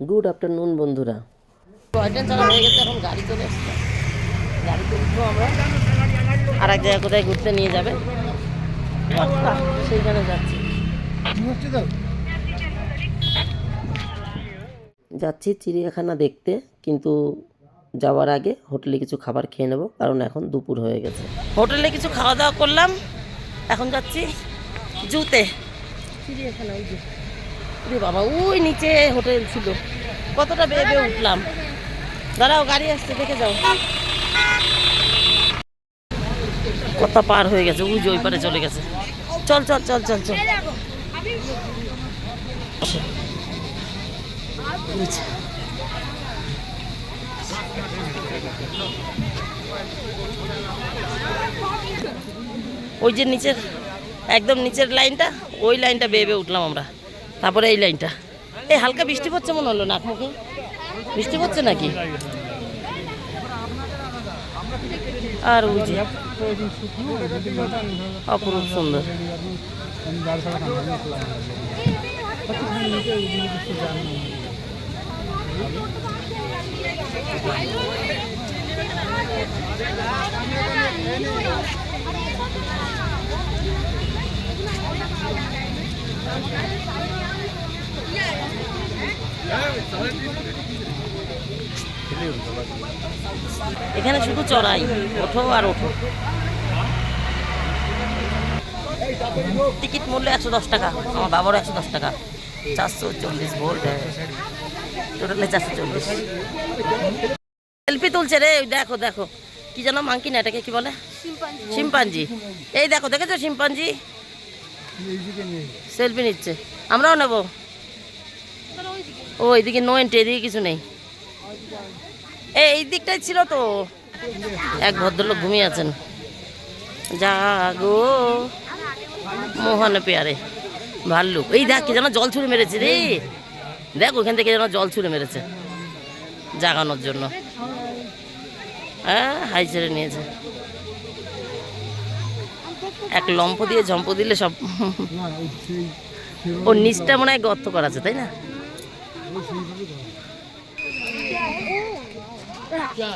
Good afternoon বন্ধুরা। Toy train চালা হয়ে গেছে এখন গাড়ি চলে এসছে। গাড়িতে উঠবো আমরা। আর এক জায়গায় কোথায় ঘুরতে নিয়ে যাবে? আচ্ছা, সেইখানে যাচ্ছি। যাচ্ছি চিড়িয়াখানা দেখতে কিন্তু যাওয়ার আগে হোটেলে কিছু খাবার খেয়ে নেব কারণ এখন দুপুর হয়ে গেছে। হোটেলে কিছু খাওয়া দাওয়া করলাম এখন যাচ্ছি জুতে। চিড়িয়াখানা ওরে বাবা, ওই নিচে হোটেল ছিল। কতটা বেয়ে উঠলাম। দাঁড়াও, গাড়ি আসছে, দেখে যাও। কত পার হয়ে গেছে, ওই যে ওই পারে চলে গেছে। চল চল চল চল চল। ওই যে নিচের, একদম নিচের লাইনটা, ওই লাইনটা বেয়ে বেয়ে উঠলাম আমরা। তারপরে এই লাইনটা। এই হালকা বৃষ্টি পড়ছে মনে হলো নাক মুখে। বৃষ্টি পড়ছে নাকি? আর যে অপরূপ সুন্দর। এখানে শুধু চড়াই ওঠো আর ওঠো। টিকিট মূল্য একশো দশ টাকা আমার বাবারও একশো দশ টাকা। চারশো চল্লিশ ভোল্ট টোটালে চারশো চল্লিশ। সেলফি তুলছে রে দেখো দেখো। কি জানো মাংকি না এটাকে কি বলে? শিম্পাঞ্জি। এই দেখো দেখেছ শিম্পাঞ্জি? সেলফি নিচ্ছে। আমরাও নেব। ও এইদিকে নো এন্ট্রি এদিকে কিছু নেই। এই দিকটাই ছিল তো। এক ভদ্রলোক ঘুমিয়ে আছেন। জাগো, মোহন পেয়ারে, ভাল্লুক। এই দেখ, কি যেন জল ছুঁড়ে মেরেছে রে। দেখ, ওখান থেকে যেন জল ছুঁড়ে মেরেছে জাগানোর জন্য। হ্যাঁ হাই ছেড়ে নিয়েছে। এক লম্প দিয়ে ঝম্প দিলে সব ওর নিচটা মনে হয় গর্ত করা আছে, তাই না?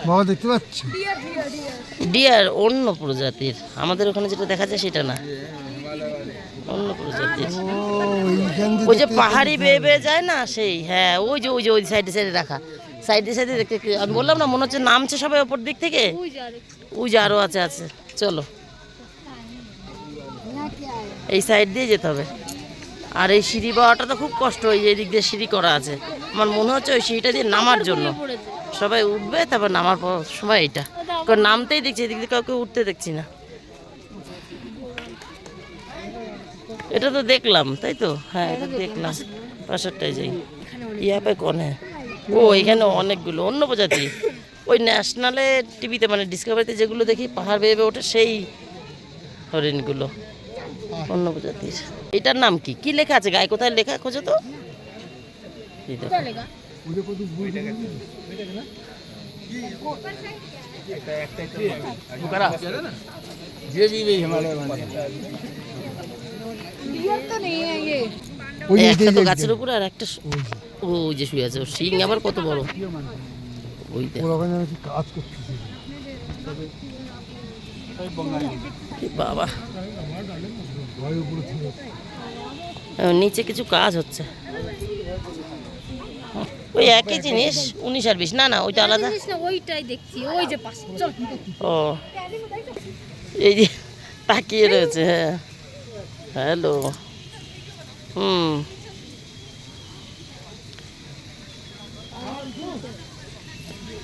বাবা দেখতে পাচ্ছি। ডিয়ার অন্য প্রজাতির। আমাদের ওখানে যেটা দেখা যায় সেটা না। অন্য প্রজাতির। ওই যে পাহাড়ি বেয়ে বেয়ে যায় না সেই? হ্যাঁ ওই যে ওই যে ওই সাইডে সাইডে রাখা। সাইডে সাইডে দেখতে আমি বললাম না মনে হচ্ছে নামছে সবাই ওপর দিক থেকে? ওই যে আরও আছে আছে। চলো। এই সাইড দিয়ে যেতে হবে। আর এই সিঁড়ি পাওয়াটা তো খুব কষ্ট ওই যে এদিক দিয়ে সিঁড়ি করা আছে। আমার মনে হচ্ছে ওই সিঁড়িটা দিয়ে নামার জন্য। সবাই উঠবে, তারপর নামার পর সময় এটা নামতেই দেখছি, এদিক দিয়ে কাউকে উঠতে দেখছি না। এটা তো দেখলাম, তাই তো? হ্যাঁ এটা দেখলাম। পাশেরটাই যাই। ইয়াপে কনে ও, এখানে অনেকগুলো, অন্য প্রজাতি। ওই ন্যাশনালে টিভিতে মানে ডিসকভারিতে যেগুলো দেখি, পাহাড় বেয়ে বেয়ে ওঠে, সেই হরিণগুলো। অন্য প্রজাতির। এটার নাম কি? কি লেখা আছে? গায়ে কোথায় লেখা? খোঁজো তো। এই দেখো। ওই এই যে একটা তো গাছের উপরে আর একটা ও ওই যে। শুয়ে আছে ওর শিং আবার কত বড়? ওই কাজ করতেছে? বাবা। নিচে কিছু কাজ হচ্ছে। ওই একই জিনিস উনিশ আর বিশ। না না ওইটা আলাদা। ওইটাই দেখছি ওই যে ও। এই যে তাকিয়ে রয়েছে হ্যাঁ। হ্যালো। হুম।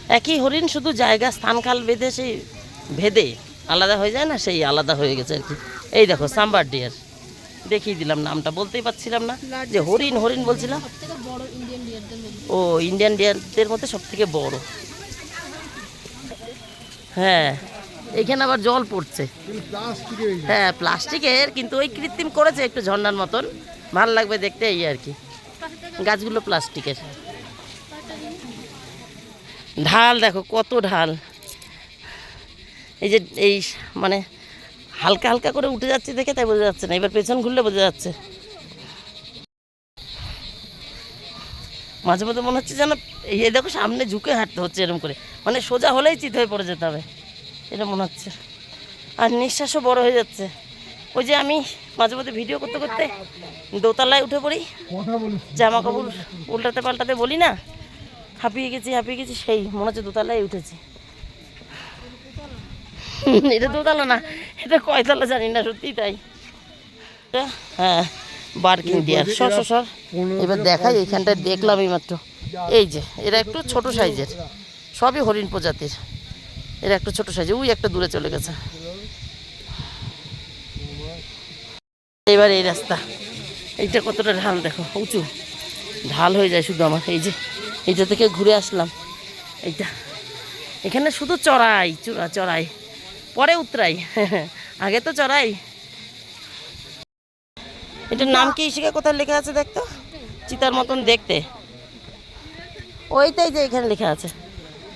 একই হরিণ শুধু জায়গা স্থানকাল বেঁধে সেই ভেদে আলাদা হয়ে যায় না সেই আলাদা হয়ে গেছে আর কি। এই দেখো সাম্বার ডিয়ার। দেখিয়ে দিলাম নামটা বলতেই পারছিলাম না। যে হরিণ হরিণ বলছিলাম। ও ইন্ডিয়ান ডিয়ারদের মধ্যে সব থেকে বড়। হ্যাঁ এখানে আবার জল পড়ছে। হ্যাঁ প্লাস্টিকের কিন্তু ওই কৃত্রিম করেছে একটু ঝর্ণার মতন। ভালো লাগবে দেখতে এই আর কি। গাছগুলো প্লাস্টিকের। ঢাল দেখো কত ঢাল। এই যে এই মানে হালকা হালকা করে উঠে যাচ্ছে দেখে তাই বোঝা যাচ্ছে না। এবার পেছন ঘুরলে বোঝা যাচ্ছে। মাঝে মধ্যে মনে হচ্ছে যেন এই দেখো সামনে ঝুঁকে হাঁটতে হচ্ছে এরকম করে। মানে সোজা হলেই চিত হয়ে পড়ে যেতে হবে। এটা মনে হচ্ছে। আর নিঃশ্বাসও বড় হয়ে যাচ্ছে। ওই যে আমি মাঝে মধ্যে ভিডিও করতে করতে দোতলায় উঠে পড়ি। জামা কাপড় উল্টাতে পাল্টাতে বলি না। হাঁপিয়ে গেছি হাঁপিয়ে গেছি সেই মনে হচ্ছে দোতলায় উঠেছি। এটা দোতলা না এটা কয়তলা জানি না সত্যি তাই। হ্যাঁ বার্কিং ডিয়ার সর সর সর। এবার দেখাই এইখানটায় দেখলাম এই মাত্র। এই যে এরা একটু ছোট সাইজের। সবই হরিণ প্রজাতির। এরা একটু ছোট সাইজের। ওই একটা দূরে চলে গেছে। এবার এই রাস্তা। এইটা কতটা ঢাল দেখো উঁচু। ঢাল হয়ে যায় শুধু আমার। এই যে এইটা থেকে ঘুরে আসলাম। এইটা। এখানে শুধু চড়াই চূড়া চড়াই। পরে উতরাই। আগে তো চড়াই। এটার নাম কি ইশিকা? কোথায় লেখা আছে দেখতো চিতার মতন দেখতে। ওইটাই যে এখানে লেখা আছে।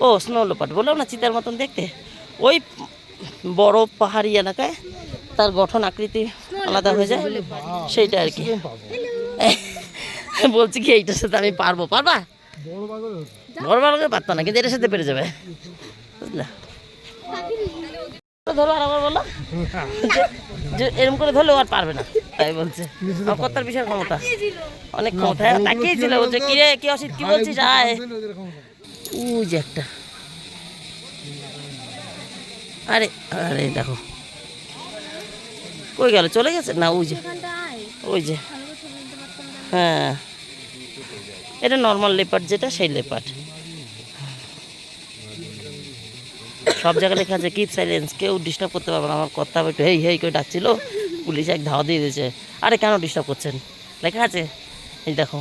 ও স্নো লোপাট বললাম না, চিতার মতন দেখতে। ওই বড় পাহাড়ি এলাকায় তার গঠন, আকৃতি আলাদা হয়ে যায়। সেইটা আর কি। বলছি কি, এইটার সাথে আমি পারব। পারবা? বড় বড় পারতাম না, কিন্তু এটার সাথে পেরে যাবে। বুঝলা? ধরো আর আবার বলো। এরকম করে ধরলেও আর পারবে না তাই বলছে। কর্তার বিশাল ক্ষমতা। অনেক ক্ষমতা তাকিয়েছিল বলছে কি রে কি অসিত কি বলছিস? আয়। ওই যে একটা। আরে আরে দেখো। কই গেল? চলে গেছে? না ওই যে। ওই যে। হ্যাঁ। এটা নর্মাল লেপার্ড যেটা সেই লেপার্ড সব জায়গায় লেখা আছে কিপ সাইলেন্স কেউ ডিস্টার্ব করতে পারবে না। আমার কথা একটু হেই হেই করে ডাকছিল, পুলিশ এক ধাওয়া দিয়ে দিয়েছে। আরে কেন ডিস্টার্ব করছেন? লেখা আছে? এই দেখো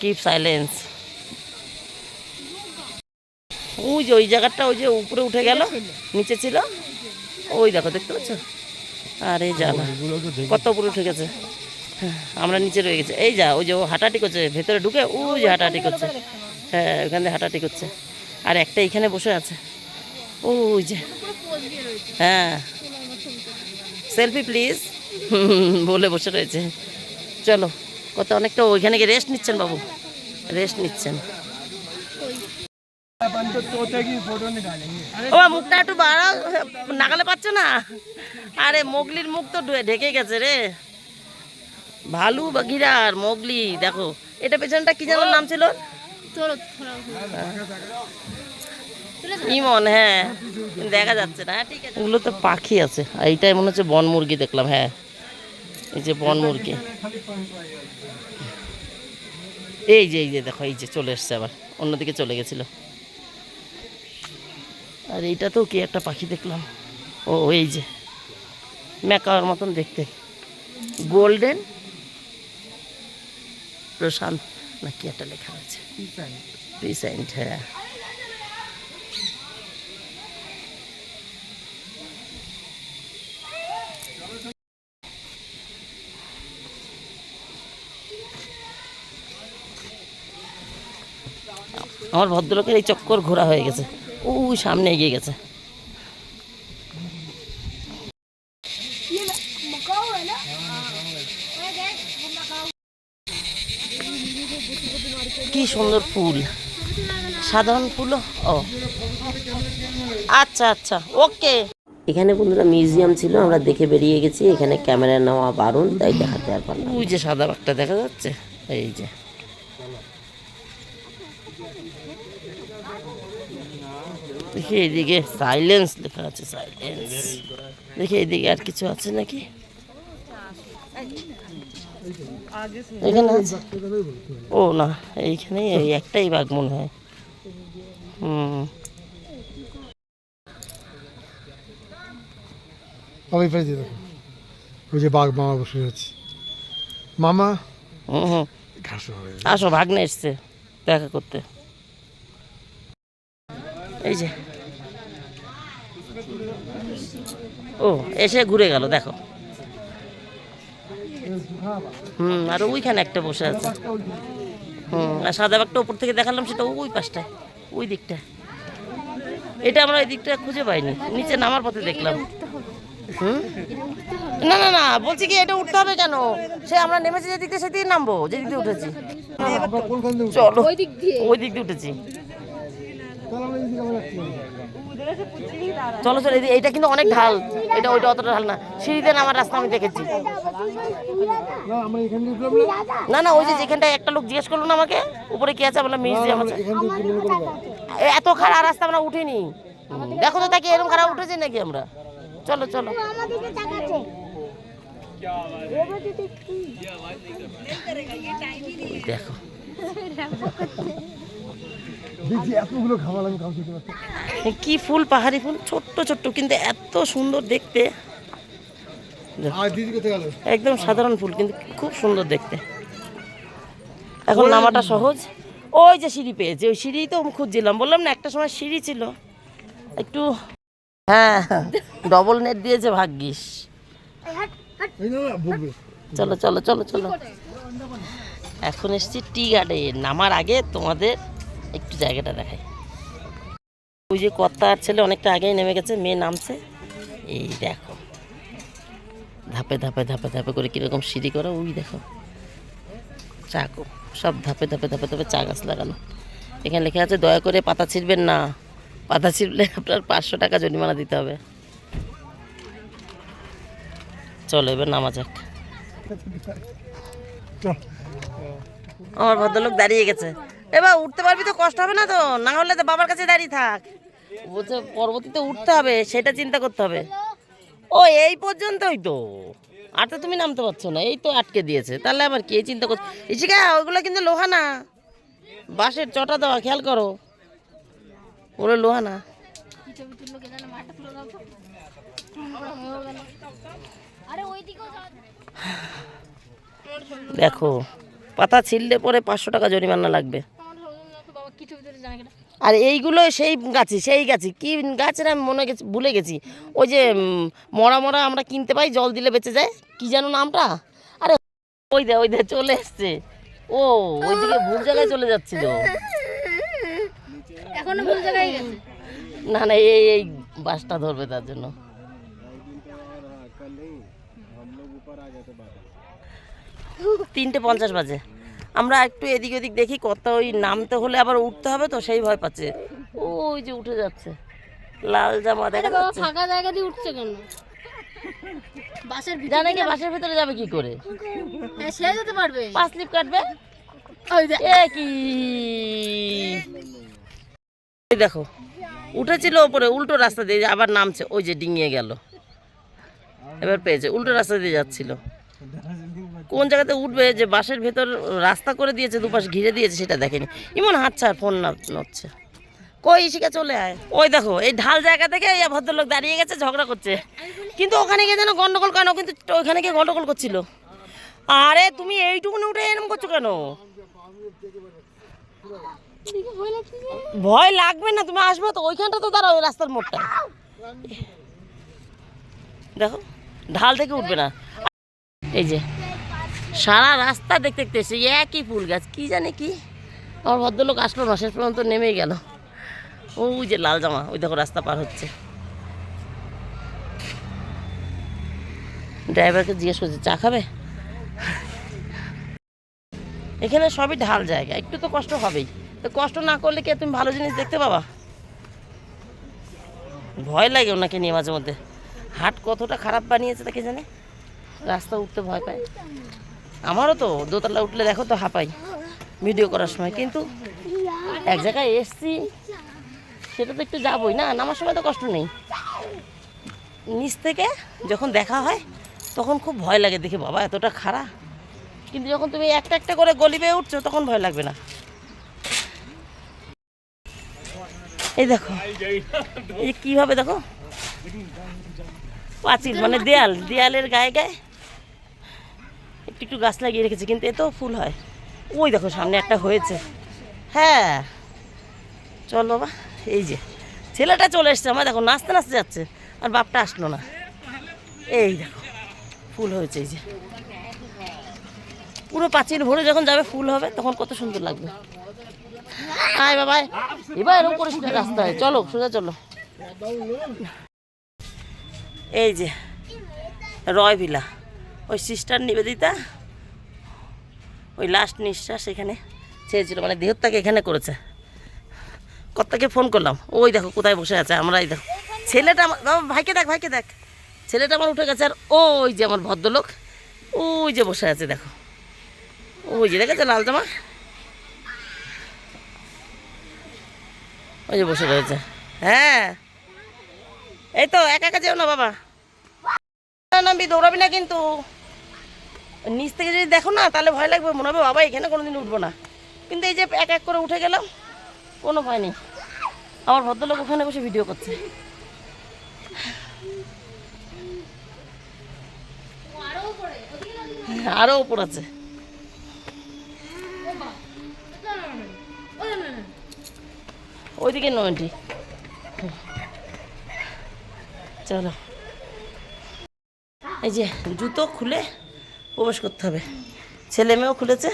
কিপ সাইলেন্স ওই যে, ওই জায়গাটা, ওই যে উপরে উঠে গেল, নিচে ছিল। ওই দেখো, দেখতে পাচ্ছ? আরে জানা, কত উপরে উঠে গেছে। আমরা নিচে রয়ে গেছে। এই যা, ওই যে ও হাঁটাহাঁটি করছে, ভেতরে ঢুকে, ওই যে হাঁটাহাঁটি করছে। হ্যাঁ ওখান থেকে হাঁটাহাঁটি করছে। আর একটা এখানে বসে আছে। ওই যে হ্যাঁ। সেলফি প্লিজ বলে বসে রয়েছে। চলো কত অনেকটা ওইখানে গিয়ে রেস্ট নিচ্ছেন বাবু। রেস্ট নিচ্ছেন। ও মুখটা একটু বাড়াও। নাগালে পাচ্ছ না? আরে মোগলির মুখ তো ঢেকে গেছে রে। ভালু বা গিরার মোগলি দেখো। এটা পেছনটা কি জানার নাম ছিল? ইমন হ্যাঁ। দেখা যাচ্ছে না ঠিক আছে। এগুলো তো পাখি আছে। আর এইটাই মনে হচ্ছে বন মুরগি দেখলাম হ্যাঁ। এই যে বন মুরগি। এই যে এই যে দেখো এই যে চলে এসছে আবার। অন্যদিকে চলে গেছিল। আর এইটা তো কি একটা পাখি দেখলাম? ও এই যে। মেকাওয়ার মতন দেখতে। গোল্ডেন প্রশান্ত না কি একটা লেখা আছে? হ্যাঁ। আমার ভদ্রলোকের এই চক্কর ঘোরা হয়ে গেছে। ওই সামনে এগিয়ে গেছে। কি সুন্দর ফুল। সাধারণ ফুলও? ও। আচ্ছা আচ্ছা। ওকে। এখানে বন্ধুরা মিউজিয়াম ছিল আমরা দেখে বেরিয়ে গেছি। এখানে ক্যামেরা নেওয়া বারণ তাই দেখাতে আর পারলাম ওই যে সাদা বাঘটা দেখা যাচ্ছে? এই যে। দেখি এইদিকে সাইলেন্স লেখা আছে সাইলেন্স দেখি এইদিকে আর কিছু আছে নাকি? এখানে আছে? ও না এইখানে এই একটাই বাঘ মনে হয়। হুম। আমি দিয়ে দেখো ওই যে বাঘ মামা বসে আছে। মামা হুম আসো ভাগ্নে এসছে দেখা করতে। এই যে ও এসে ঘুরে গেল দেখো। হুম আর ওইখানে একটা বসে আছে। হুম আর সাদা বাঘটা উপর থেকে দেখালাম সেটা ওই পাশটায় ওই দিকটা। এটা আমরা ওই দিকটা খুঁজে পাইনি নিচে নামার পথে দেখলাম। হুম? না না না বলছি কি এটা উঠতে হবে কেন? সে আমরা নেমেছি যেদিক দিয়ে সেদিকে নামবো যেদিক দিয়ে উঠেছি? চলো ওই দিক দিয়ে। ওই দিক দিয়ে উঠেছি। চলো চলো এইটা কিন্তু অনেক ঢাল। এটা ওইটা অতটা ঢাল না। সিঁড়িতে নামার রাস্তা আমি দেখেছি। না না, ওই যে যেখানটায় একটা লোক জিজ্ঞেস করল না আমাকে, উপরে কি আছে? বললাম আমরা আছে এত খারাপ রাস্তা আমরা উঠিনি। দেখো তো তাকে এরকম খারাপ উঠেছি নাকি আমরা? চলো চলো। দেখো। দেখছি এতগুলো খাবার আমি কাউকে দিতে পারছি কি ফুল পাহাড়ি ফুল? ছোট্ট ছোট্ট কিন্তু এত সুন্দর দেখতে। একদম সাধারণ ফুল কিন্তু খুব সুন্দর দেখতে। এখন নামাটা সহজ। ওই যে সিঁড়ি পেয়েছে ওই সিঁড়ি তো খুঁজছিলাম। বললাম না একটা সময় সিঁড়ি ছিল। একটু হ্যাঁ ডবল নেট দিয়েছে ভাগ্যিস। চলো চলো চলো চলো। এখন এসছি টি গার্ডে নামার আগে তোমাদের একটু জায়গাটা দেখাই। ওই যে কর্তা আর ছেলে অনেকটা আগেই নেমে গেছে মেয়ে নামছে। এই দেখো। ধাপে ধাপে ধাপে ধাপে করে কীরকম সিঁড়ি করে ওই দেখো। চাকু। সব ধাপে ধাপে ধাপে ধাপে চা গাছ লাগানো। এখানে লেখা আছে দয়া করে পাতা ছিঁড়বেন না। পাতা ছিঁড়লে আপনার পাঁচশো টাকা জরিমানা দিতে হবে। চলো এবার নামা যাক। আমার ভদ্রলোক দাঁড়িয়ে গেছে। এবার উঠতে পারবি তো, কষ্ট হবে না তো? না হলে তো বাবার কাছে দাঁড়িয়ে থাক। বলছে, পরবর্তীতে উঠতে হবে, সেটা চিন্তা করতে হবে। ও, এই পর্যন্তই তো। আর তো তুমি নামতে পারছ না, এই তো আটকে দিয়েছে। তাহলে আবার কে চিন্তা করছ? ইশিকা ওইগুলো কিন্তু লোহা না। বাঁশের চটা দেওয়া, খেয়াল করো। ওগুলো লোহা না। দেখো, পাতা ছিঁড়লে পরে পাঁচশো টাকা জরিমানা লাগবে আমার সঙ্গে যাও তো বাবা কি ছবি তুলে জানে কেনা আর এইগুলো সেই গাছি সেই গাছি কি গাছের আমি মনে গেছি ভুলে গেছি। ওই যে মরা মরা আমরা কিনতে পাই জল দিলে বেঁচে যায়। কি যেন নামটা? আরে ওই দে ওই দে চলে এসছে। ও ওইদিকে ভুল জায়গায় চলে যাচ্ছিল। এখনও ভুল জায়গায় গেছে। না না এই এই বাসটা ধরবে তার জন্য। তিনটে পঞ্চাশ বাজে। আমরা একটু এদিক ওদিক দেখি কত ওই নামতে হলে আবার উঠতে হবে তো সেই ভয় পাচ্ছে। ওই যে উঠে যাচ্ছে। লাল জামা দেখা যাচ্ছে। ফাঁকা জায়গা দিয়ে উঠছে কেন? বাসের ভিতরে জানে কি বাসের ভিতরে যাবে কি করে? হ্যাঁ, সে যেতে পারবে। পাঁচ স্লিপ কাটবে? এ কি? দেখো উঠেছিল ওপরে উল্টো রাস্তা দিয়ে আবার নামছে ওই যে ডিঙিয়ে গেল। এবার পেয়েছে উল্টো রাস্তা দিয়ে যাচ্ছিল। কোন জায়গাতে উঠবে যে বাসের ভেতর রাস্তা করে দিয়েছে, দুপাশ ঘিরে দিয়েছে, সেটা দেখেনি। ইমন আর ফোন না, নড়ছে। কই ইশিকা চলে আয়। ওই দেখো, এই ঢাল জায়গা থেকে এই ভদ্রলোক দাঁড়িয়ে গেছে, ঝগড়া করছে। কিন্তু ওখানে গিয়ে যেন গন্ডগোল কেন কিন্তু ওইখানে গিয়ে গন্ডগোল করছিল। আরে, তুমি এইটুকুনি উঠে এরকম করছ কেন? ভয় লাগবে না, তুমি আসবে তো, ওইখানটা তো দাঁড়াও রাস্তার মোড়টা। দেখো, ঢাল থেকে উঠবে না। এই যে সারা রাস্তা দেখতে দেখতে এসে একই ফুল গাছ। কি জানে কি? আমার ভদ্রলোক আসলো না, শেষ পর্যন্ত নেমেই গেল। ওই যে লাল জামা, ওই দেখো রাস্তা পার হচ্ছে। ড্রাইভারকে জিজ্ঞেস করছে, চা খাবে? এখানে সবই ঢাল জায়গা, একটু তো কষ্ট হবেই। তো কষ্ট না করলে কি তুমি ভালো জিনিস দেখতে পাবা? ভয় লাগে ওনাকে নিয়ে মাঝে মধ্যে। হাট কতটা খারাপ বানিয়েছে তাকে জানে? রাস্তা উঠতে ভয় পায়। আমারও তো, দোতলা উঠলে দেখো তো হাঁপাই ভিডিও করার সময়। কিন্তু এক জায়গায় এসছি, সেটা তো একটু যাবই না, নামার সময় তো কষ্ট নেই। নিচ থেকে যখন দেখা হয়, তখন খুব ভয় লাগে দেখে, বাবা, এতটা খারাপ কিন্তু যখন তুমি একটা একটা করে গলি বেয়ে উঠছো, তখন ভয় লাগবে না। এই দেখো এই কীভাবে দেখো? পাঁচিল মানে দেয়াল, দেয়ালের গায়ে গায়ে একটু একটু গাছ লাগিয়ে রেখেছে, কিন্তু এতেও ফুল হয়। ওই দেখো, সামনে একটা হয়েছে। হ্যাঁ। চল বাবা এই যে। ছেলেটা চলে এসছে আমার দেখো, নাচতে নাচতে যাচ্ছে, আর বাপটা আসলো না। এই দেখো, ফুল হয়েছে, এই যে। পুরো পাঁচিল ভরে যখন যাবে, ফুল হবে, তখন কত সুন্দর লাগবে। আয় বাবা। এবার এরকম করিস না রাস্তায় চলো, সোজা চলো। এই যে রয় ভিলা ওই সিস্টার নিবেদিতা ওই লাস্ট নিঃশ্বাস এখানে। ছেড়েছিল মানে দেহত্যাকে এখানে করেছে। কর্তাকে ফোন করলাম। ওই দেখো কোথায় বসে আছে, আমরা এই দেখো। ছেলেটা আমার ভাইকে দেখ ভাইকে দেখ। ছেলেটা আমার উঠে গেছে আর ওই যে আমার ভদ্রলোক, ওই যে বসে আছে দেখো। ওই যে দেখেছে লাল জামা? ওই যে বসে রয়েছে। হ্যাঁ। এই তো, একা একা যেও না বাবা। নামবি দৌড়াবি না কিন্তু। নিচ থেকে যদি দেখো না, তাহলে ভয় লাগবে। মনে হবে বাবা, এখানে কোনোদিন উঠবো না। কিন্তু এই যে এক এক করে উঠে গেলাম, কোনো ভয় নেই। আমার ভদ্রলোক ওখানে বসে ভিডিও করছে। আরও উপর আছে। ওইদিকে নয়টি চলো। এই যে জুতো খুলে প্রবেশ করতে হবে। ছেলে মেয়েও খুলেছে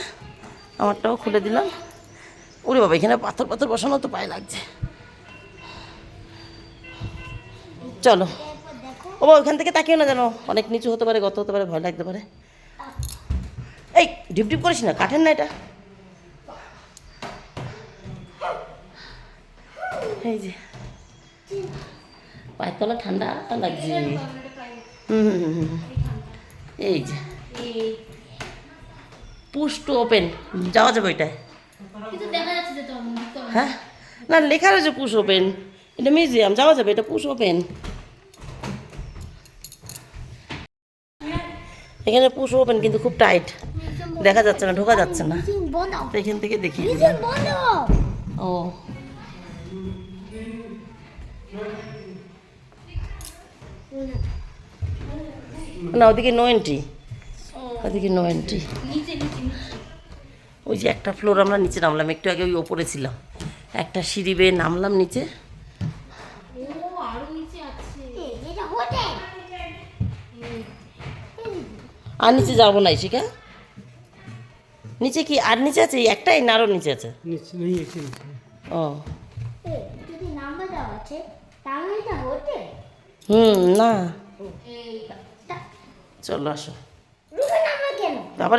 আমারটাও খুলে দিলাম। ওরে বাবা এখানে পাথর পাথর বসানো তো পায়ে লাগছে। চলো। ও ওখান থেকে তাকিও না জানো অনেক নিচু হতে পারে গত হতে পারে ভয় লাগতে পারে। এই ডিপ ডিপ করিস না কাঠের না এটা? এই যে। পায়ের তলা ঠান্ডা লাগছে। হুম, হুম, হুম। এই যে। পুশ টু ওপেন যাওয়া যাবে ওইটায়। হ্যাঁ? না লেখা রয়েছে পুশ ওপেন। এটা মিউজিয়াম যাওয়া যাবে এটা পুশ ওপেন। এখানে পুশ ওপেন কিন্তু খুব টাইট। দেখা যাচ্ছে না ঢোকা যাচ্ছে না। এখান থেকে দেখি ও। না ওদিকে নো এন্ট্রি। ওদিকে নো এন্ট্রি। ওই যে একটা ফ্লোর আমরা নিচে নামলাম একটু আগে ওই ওপরে ছিলাম। একটা সিঁড়ি বেয়ে নামলাম নিচে। ও নিচে আছে এটা হোটেল আর নিচে যাব না শিখা নিচে কি আর নিচে আছে? এই একটাই না আরও নিচে আছে? নিচে নেই এখানে ও। হুম না। চলো আসো।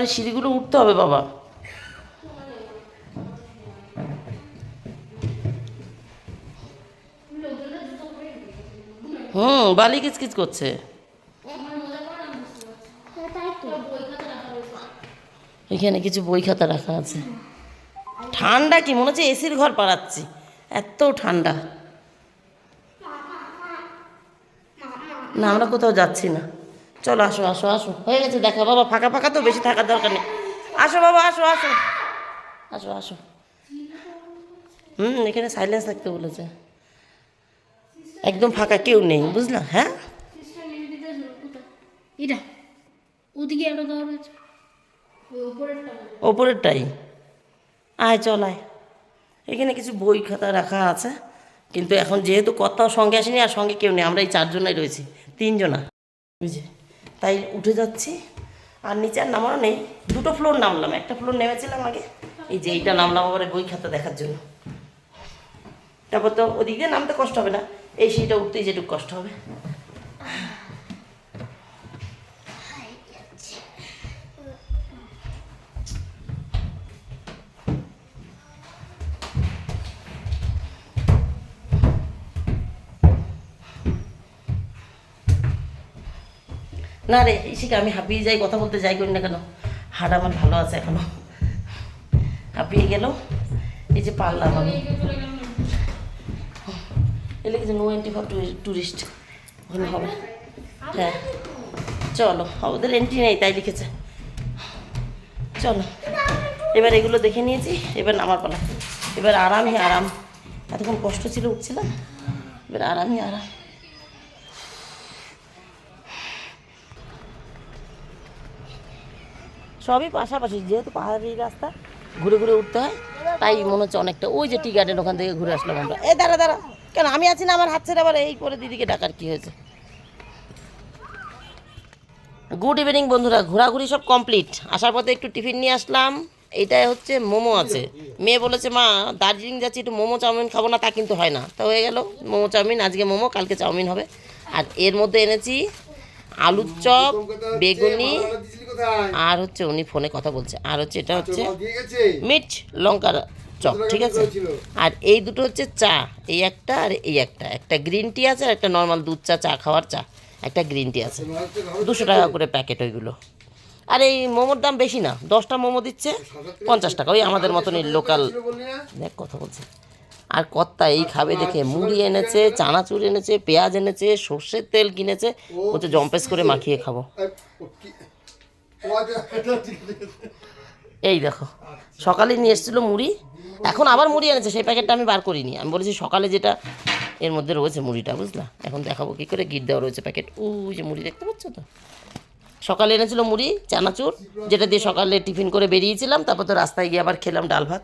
এই সিঁড়িগুলো উঠতে হবে বাবা। হুম বালি কিচকিচ করছে। এখানে কিছু বই খাতা রাখা আছে। ঠান্ডা কি? মনে হচ্ছে এসির ঘর পাড়াচ্ছি। এত ঠান্ডা। না, আমরা কোথাও যাচ্ছি না। চলো, আসো আসো আসো। হয়ে গেছে দেখা। বাবা, ফাঁকা ফাঁকা তো বেশি থাকার দরকার নেই। আসো, বাবা, আসো আসো। আসো আসো। হুম, এখানে সাইলেন্স থাকতে বলেছে। একদম ফাঁকা কেউ নেই বুঝলা? হ্যাঁ? এটা ওদিকে দেওয়া রয়েছে। ওপরেরটাই? আয় চল আয়। এখানে কিছু বই খাতা রাখা আছে কিন্তু এখন যেহেতু কোথাও সঙ্গে আসেনি আর সঙ্গে কেউ নেই আমরা এই চারজনাই রয়েছি তিনজনা। বুঝে তাই উঠে যাচ্ছি আর নিচে আর নামানো নেই। দুটো ফ্লোর নামলাম একটা ফ্লোর নেমেছিলাম আগে। এই যে এইটা নামলাম আবার বই খাতা দেখার জন্য। তারপর তো ওদিক দিয়ে নামতে কষ্ট হবে না। এই সিঁড়িটা উঠতেই যেটুকু কষ্ট হবে। না রে ইসিকে আমি হাঁপিয়ে যাই, কথা বলতে যাই করি না কেন? হাট আমার ভালো আছে এখনও। হাঁপিয়ে গেল, এই যে পারলাম আমি। এলে কিছু নো এন্ট্রি ফর টুরিস্ট ওখানে হবে। হ্যাঁ। চলো ওদের এন্ট্রি নেই, তাই লিখেছে। চলো। এবার এগুলো দেখে নিয়েছি, এবার নামার পালা। এবার আরামই আরাম। এতক্ষণ কষ্ট ছিল, উঠছিলাম। এবার আরামই আরাম। সবই পাশাপাশি, যেহেতু পাহাড়ি রাস্তা, ঘুরে ঘুরে উঠতে হয়, তাই মনে হচ্ছে অনেকটা। ওই যে টি গার্ডেন ওখান থেকে ঘুরে আসলাম আমরা। এ, দাঁড়া দাঁড়া। কেন আমি আছি না আমার হাত ছেড়ে আবার এই করে দিদিকে ডাকার কি হয়েছে? গুড ইভিনিং বন্ধুরা ঘোরাঘুরি সব কমপ্লিট আসার পথে একটু টিফিন নিয়ে আসলাম। এইটাই হচ্ছে মোমো আছে। মেয়ে বলেছে মা দার্জিলিং যাচ্ছি একটু মোমো চাউমিন খাব না তা কিন্তু হয় না। তা হয়ে গেল মোমো চাউমিন আজকে মোমো কালকে চাউমিন হবে। আর এর মধ্যে এনেছি আলুর চপ বেগুনি? আর হচ্ছে উনি ফোনে কথা বলছে। আর হচ্ছে এটা হচ্ছে মিট দিয়ে লঙ্কার চপ, ঠিক আছে? আর এই দুটো হচ্ছে চা, এই একটা আর এই একটা। একটা গ্রিন টি আছে আর একটা নর্মাল দুধ চা চা খাওয়ার চা, একটা গ্রিন টি আছে। দুশো টাকা করে প্যাকেট ওইগুলো। আর এই মোমোর দাম বেশি না, দশটা মোমো দিচ্ছে পঞ্চাশ টাকা, ওই আমাদের মতনই লোকাল? দেখ কথা বলছে। আর কর্তা এই খাবে দেখে, মুড়ি এনেছে, চানাচুর এনেছে, পেঁয়াজ এনেছে, সর্ষের তেল কিনেছে, বলছে জম্পেস করে মাখিয়ে খাব। এই, ও ও দেখো। সকালে নিয়ে এসেছিল মুড়ি। এখন আবার মুড়ি এনেছে সেই প্যাকেটটা আমি বার করিনি। আমি বলেছি সকালে যেটা এর মধ্যে রয়েছে মুড়িটা বুঝলা? এখন দেখাবো কী করে গিট দেওয়া রয়েছে প্যাকেট। ওই যে মুড়ি দেখতে পাচ্ছ তো? সকালে এনেছিল মুড়ি চানাচুর যেটা দিয়ে সকালে টিফিন করে বেরিয়েছিলাম তারপর তো রাস্তায় গিয়ে আবার খেলাম ডাল ভাত।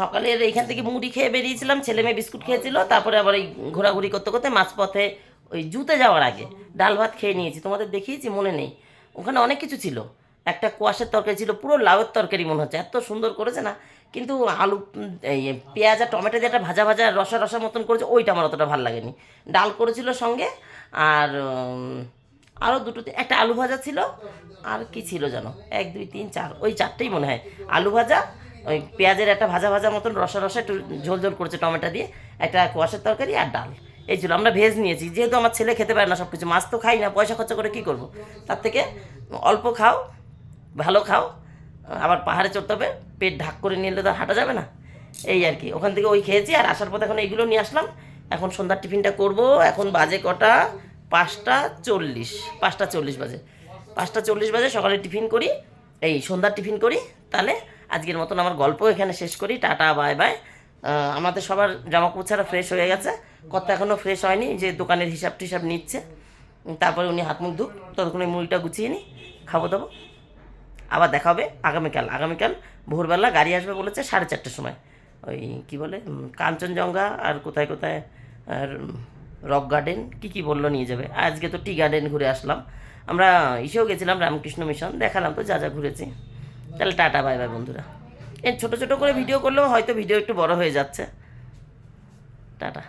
সকালে এইখান থেকে মুড়ি খেয়ে বেরিয়েছিলাম ছেলে মেয়ে বিস্কুট খেয়েছিল তারপরে আবার এই ঘোরাঘুরি করতে করতে মাঝপথে ওই জুতে যাওয়ার আগে ডাল ভাত খেয়ে নিয়েছি। তোমাদের দেখিয়েছি মনে নেই। ওখানে অনেক কিছু ছিল। একটা কোয়াশের তরকারি ছিল, পুরো লাউয়ের তরকারি মনে হচ্ছে। এত সুন্দর করেছে না? কিন্তু আলু পেঁয়াজ আর টমেটো দিয়ে একটা ভাজা ভাজা রসা রসা মতন করেছে, ওইটা আমার অতটা ভালো লাগেনি। ডাল করেছিল সঙ্গে, আর আরও দুটো একটা আলু ভাজা ছিল, আর কি ছিল জানো এক, দুই, তিন, চার, ওই চারটেই মনে হয়। আলু ভাজা, ওই পেঁয়াজের একটা ভাজা ভাজা মতন রসা রসা একটু ঝোল ঝোল করেছে টমেটো দিয়ে, একটা কোয়াশের তরকারি আর ডাল। এই ছিল, আমরা ভেজ নিয়েছি। যেহেতু আমার ছেলে খেতে পারে না সব কিছু মাছ তো খাই না, পয়সা খরচা করে কি করব? তার থেকে অল্প খাও ভালো খাও, আবার পাহাড়ে চড়তে হবে, পেট ঢাক করে নিলে তো হাঁটা যাবে না। এই আর কি, ওখান থেকে ওই খেয়েছি আর আসার পথে এখন এইগুলো নিয়ে আসলাম। এখন সন্ধ্যার টিফিনটা করব, এখন বাজে কটা? পাঁচটা চল্লিশ পাঁচটা চল্লিশ বাজে। পাঁচটা চল্লিশ বাজে, সকালে টিফিন করি, এই সন্ধ্যার টিফিন করি, তাহলে আজকের মতন আমার গল্প এখানে শেষ করি, টাটা, বাই বাই। আমাদের সবার জামা ছাড়া ফ্রেশ হয়ে গেছে, কত এখনও ফ্রেশ হয়নি, যে দোকানের হিসাব টিসাব নিচ্ছে, তারপরে উনি হাত মুখ ধুক, ততক্ষণে মুড়িটা গুছিয়ে নিই খাব দাবো আবার দেখা হবে আগামীকাল। আগামীকাল ভোরবেলা গাড়ি আসবে বলেছে সাড়ে চারটের সময়। ওই কি বলে? কাঞ্চনজঙ্ঘা আর কোথায় কোথায়? আর রক গার্ডেন। কী কী বলল নিয়ে যাবে। আজকে তো টি গার্ডেন ঘুরে আসলাম। আমরা ইসেও গেছিলাম রামকৃষ্ণ মিশন। দেখালাম তো যা যা ঘুরেছি। তাহলে টাটা, বাই বাই, বন্ধুরা। এই ছোটো ছোটো করে ভিডিও করলেও হয়তো ভিডিও একটু বড় হয়ে যাচ্ছে। টাটা।